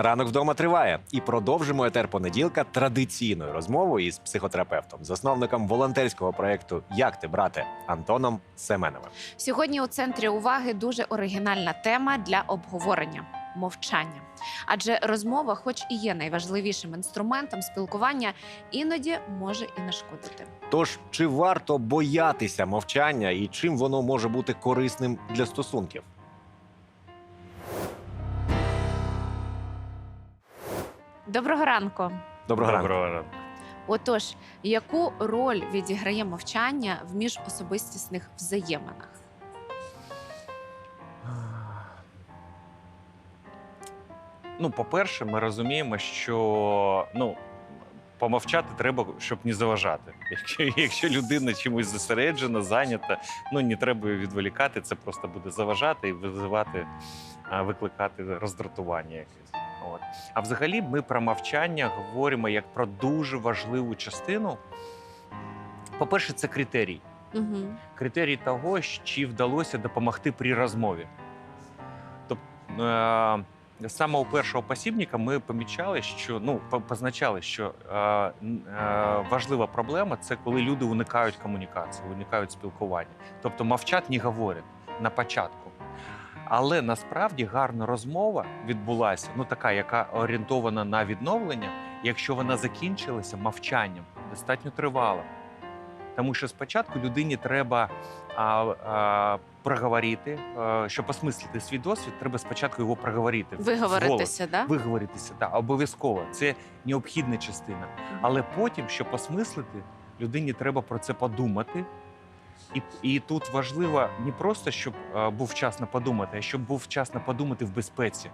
Ранок вдома триває і продовжимо етер понеділка традиційною розмовою із психотерапевтом, засновником волонтерського проєкту Як ти брате Антоном Семеновим. Сьогодні у центрі уваги дуже оригінальна тема для обговорення мовчання. Адже розмова, хоч і є найважливішим інструментом спілкування, іноді може і нашкодити. Тож чи варто боятися мовчання і чим воно може бути корисним для стосунків? Доброго ранку. Доброго ранку. Доброго ранку. Отож, яку роль відіграє мовчання в міжособистісних взаєминах? Ну, по-перше, ми розуміємо, що ну, помовчати треба, щоб не заважати. Якщо, якщо людина чимось зосереджена, зайнята, ну не треба її відволікати, це просто буде заважати і визивати, викликати роздратування якесь. От. А взагалі ми про мовчання говоримо як про дуже важливу частину. По-перше, це критерій. Угу. критерій того, чи вдалося допомогти при розмові. Тобто е, з самого першого посібника ми помічали, що ну позначали, що е, е, важлива проблема це коли люди уникають комунікації, уникають спілкування. Тобто мовчать, не говорять на початку. Але насправді гарна розмова відбулася, ну така, яка орієнтована на відновлення, якщо вона закінчилася мовчанням, достатньо тривало. Тому що спочатку людині треба а, а, проговорити, а, щоб осмислити свій досвід, треба спочатку його проговорити. Виговоритися, да? Виговоритися, так, обов'язково. Це необхідна частина. Але потім, щоб осмислити, людині треба про це подумати. І, і тут важливо не просто, щоб а, був час на подумати, а щоб був час на подумати в безпеці.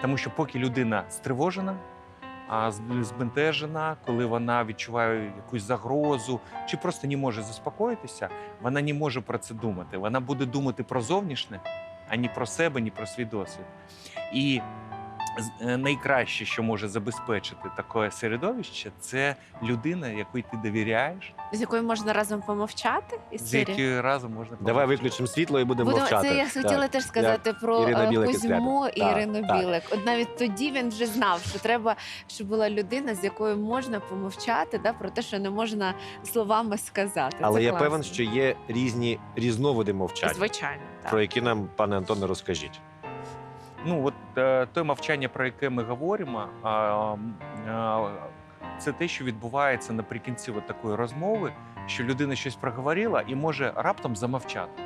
Тому що поки людина стривожена, а, збентежена, коли вона відчуває якусь загрозу, чи просто не може заспокоїтися, вона не може про це думати. Вона буде думати про зовнішнє, а не про себе, ні про свій досвід. І е, найкраще, що може забезпечити таке середовище, це людина, якій ти довіряєш, З якою можна разом помовчати із з якою разом можна Давай виключимо світло і будемо Будемо- мовчати. це я Так. хотіла теж сказати про Ірина е, Кузьму і Так, Ірину так. Білик. От навіть тоді він вже знав, що треба, щоб була людина, з якою можна помовчати, да, про те, що не можна словами сказати. Але Це я класно. певен, що є різні різновиди мовчання, звичайно так. про які нам, пане Антоне, розкажіть. Ну, от е, те мовчання, про яке ми говоримо, а, це те, що відбувається наприкінці от такої розмови, що людина щось проговорила і може раптом замовчати.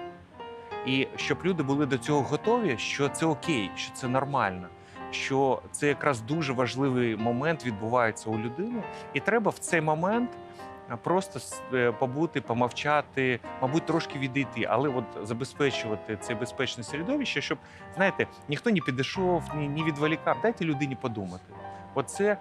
І щоб люди були до цього готові, що це окей, що це нормально, що це якраз дуже важливий момент відбувається у людини, і треба в цей момент. Просто е, побути, помовчати, мабуть, трошки відійти, але от забезпечувати це безпечне середовище, щоб знаєте, ніхто не підійшов, ні, ні відволікав. Дайте людині подумати. Оце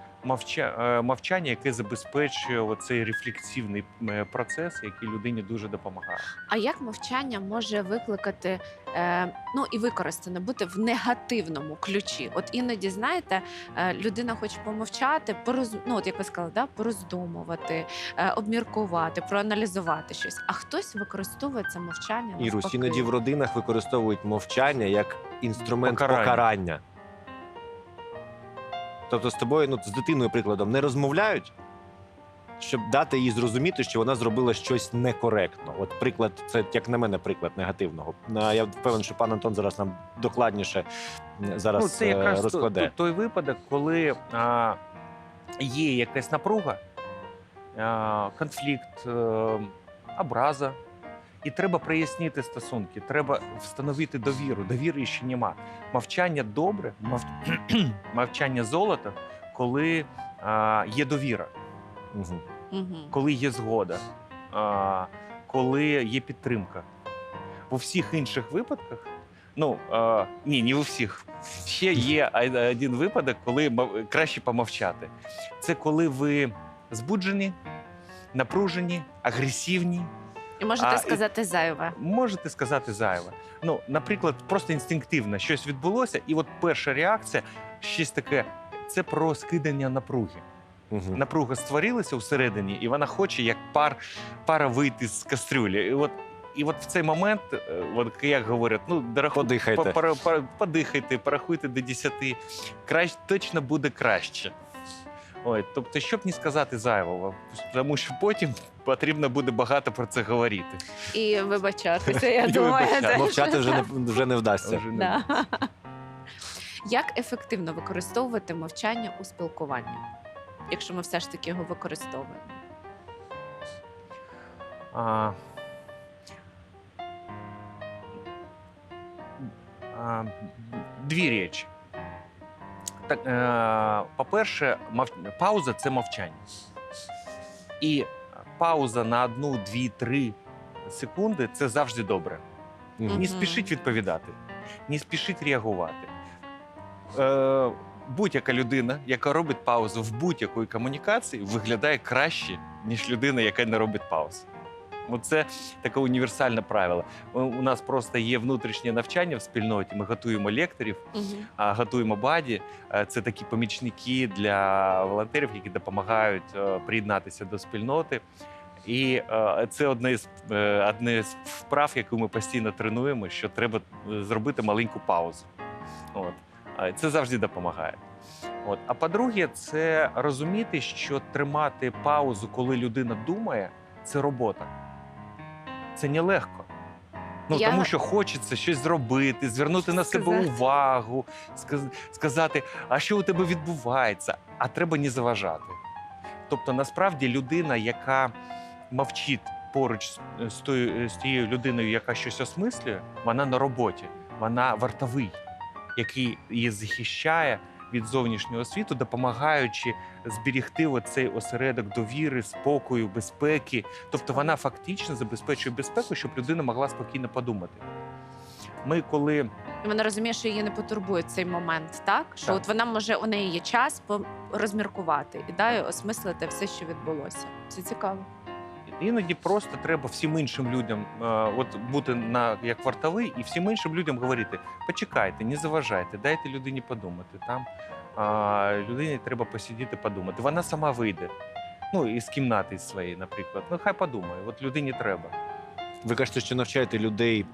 е, мовчання, яке забезпечує оцей рефлексивний е, процес, який людині дуже допомагає. А як мовчання може викликати, е, ну і використане бути в негативному ключі? От іноді, знаєте, е, людина хоче помовчати, пороз... ну, от як ви сказали, да, пороздумувати, е, обміркувати, проаналізувати щось. А хтось використовує це мовчання Ірусь, навпаки. іноді в родинах використовують мовчання як інструмент Покарання. покарання. Тобто з тобою, ну з дитиною, прикладом, не розмовляють, щоб дати їй зрозуміти, що вона зробила щось некоректно. От приклад, це як на мене, приклад негативного. Я впевнений, що пан Антон зараз нам докладніше зараз ну, це е, якраз розкладе. то- той випадок, коли а, є якась напруга, а, конфлікт, е, образа. І треба прояснити стосунки, треба встановити довіру. Довіри ще нема. Мовчання добре, мов... мовчання золото, коли а, є довіра. Мгм. коли є згода, а, коли є підтримка. У всіх інших випадках, ну а, ні, не у всіх. Ще є один випадок, коли мов- краще помовчати. Це коли ви збуджені, напружені, агресивні, І можете А, і- сказати зайве. можете сказати зайве. Ну, наприклад, просто інстинктивно щось відбулося, і от перша реакція щось таке. Це про скидання напруги. Мгм. напруга створилася всередині, і вона хоче, як пар, пара вийти з кастрюлі. І от і от в цей момент, е, от як говорять, ну дорогу, Подихайте. по- пора- подихайте, порахуйте до 10, краще точно буде краще. Ой, тобто, щоб не сказати зайвого, тому що потім потрібно буде багато про це говорити. І вибачатися, я думаю. Мовчати вже не вже не вдасться. Вже не Да. Як ефективно використовувати мовчання у спілкуванні, якщо ми все ж таки його використовуємо? А, а, дві речі. Так, е, по-перше, мов... пауза це мовчання. І пауза на одну, дві, три секунди це завжди добре. Мгм. Не спішіть відповідати, не спішіть реагувати. Е, будь-яка людина, яка робить паузу в будь-якої комунікації, виглядає краще, ніж людина, яка не робить пауз. Ну, Це таке універсальне правило. У нас просто є внутрішнє навчання в спільноті. Ми готуємо лекторів, готуємо баді. Е, Це такі помічники для волонтерів, які допомагають е, приєднатися до спільноти. І е, це одне з одне з вправ, яку ми постійно тренуємо, що треба зробити маленьку паузу. От. Це завжди допомагає. От. А по-друге, це розуміти, що тримати паузу, коли людина думає, це робота. Це нелегко. Ну, Я- Тому що хочеться щось зробити, звернути на себе Сказати. увагу, сказ- сказати, а що у тебе відбувається, а треба не заважати. Тобто, насправді, людина, яка мовчить поруч з тою з тією людиною, яка щось осмислює, вона на роботі, вона вартовий, який її захищає від зовнішнього світу, допомагаючи зберігти оцей осередок довіри, спокою, безпеки. Тобто вона фактично забезпечує безпеку, щоб людина могла спокійно подумати. Ми коли І вона розуміє, що її не потурбує цей момент, так? Що Так. от вона може у неї є час розміркувати і далі осмислити все, що відбулося. Це цікаво. Іноді просто треба всім іншим людям е, от бути на як вартовий, і всім іншим людям говорити: почекайте, не заважайте, дайте людині подумати. Там е, людині треба посидіти, подумати. Вона сама вийде. Ну із кімнати своєї, наприклад. Ну хай подумає. От людині треба. Ви кажете, що навчаєте людей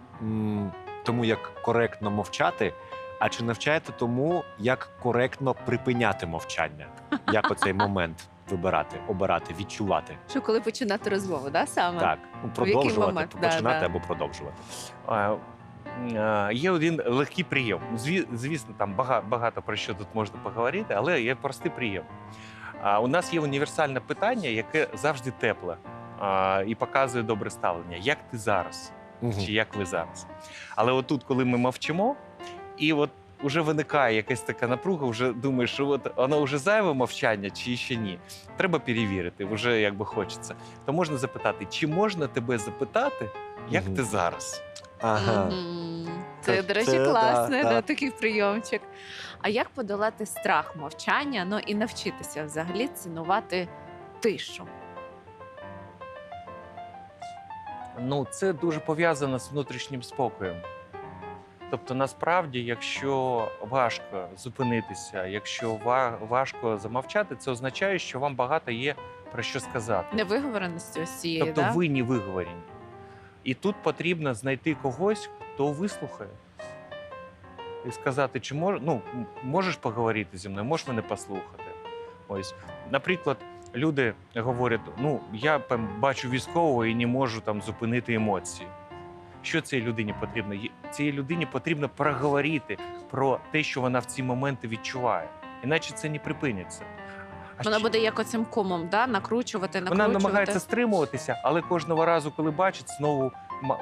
тому, як коректно мовчати, а чи навчаєте тому, як коректно припиняти мовчання? Як оцей момент вибирати, обирати, відчувати? Що коли починати розмову, да, саме? Так, продовжувати, момент? Починати да. або продовжувати. Е, е, Є один легкий прийом. Звісно, там багато, про що тут можна поговорити, але є простий прийом. У нас є універсальне питання, яке завжди тепле і показує добре ставлення. Як ти зараз? Мгм. Чи як ви зараз? Але отут, коли ми мовчимо, і от вже виникає якась така напруга, вже думаєш, що от воно вже зайве мовчання, чи ще ні. Треба перевірити, вже якби хочеться. То можна запитати, чи можна тебе запитати, як ти зараз? Ага. Це, Це- до речі, це да, да. да, такий прийомчик. А як подолати страх мовчання, ну і навчитися взагалі цінувати тишу? Ну, це дуже пов'язано з внутрішнім спокоєм. Тобто, насправді, якщо важко зупинитися, якщо важко замовчати, це означає, що вам багато є про що сказати. Невиговореності ось цієї, Тобто да? ви не виговорені. І тут потрібно знайти когось, хто вислухає. І сказати, чи мож, ну, можеш поговорити зі мною, можеш мене послухати. Ось, наприклад, люди говорять: ну, я бачу військового і не можу там зупинити емоції. Що цій людині потрібно? Цій людині потрібно проговорити про те, що вона в ці моменти відчуває. Іначе це не припиниться. А Вона ще- буде як оцим комом, да? накручувати, вона намагається стримуватися, але кожного разу, коли бачить, знову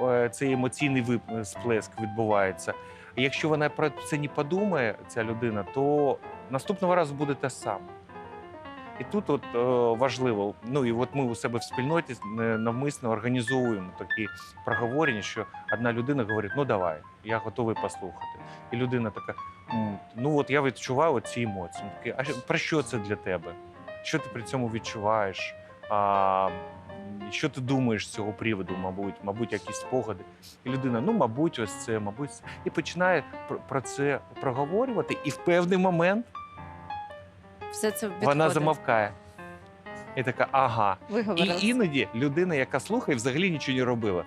е, цей емоційний вип- сплеск відбувається. І якщо вона про це не подумає, ця людина, то наступного разу буде те саме. І тут от е, важливо, ну і от ми у себе в спільноті е, навмисно організовуємо такі проговорення, що одна людина говорить: ну давай, я готовий послухати. І людина така: ну от я відчуваю ці емоції. Такий, а про що це для тебе? Що ти при цьому відчуваєш? А, що ти думаєш з цього приводу, мабуть, мабуть, якісь спогади. І людина, ну, мабуть, ось це, мабуть, це. і починає про це проговорювати, і в певний момент Все це вона замовкає. І така, ага. І Виговорилась. іноді людина, яка слухає, взагалі нічого не робила.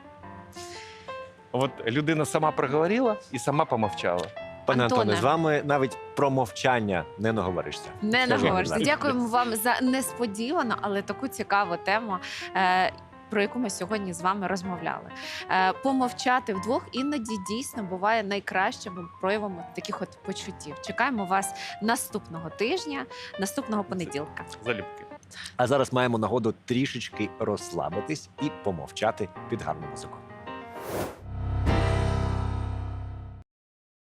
От людина сама проговорила і сама помовчала. Пане Антоне, Антоне. з вами навіть про мовчання не наговоришся. Не Скажи, наговоришся. будь ласка. Дякуємо вам за несподівану, але таку цікаву тему. е, Про яку ми сьогодні з вами розмовляли. Е, Помовчати вдвох іноді дійсно буває найкращим проявом таких от почуттів. Чекаємо вас наступного тижня, наступного понеділка. Залюбки. А зараз маємо нагоду трішечки розслабитись і помовчати під гарну музику.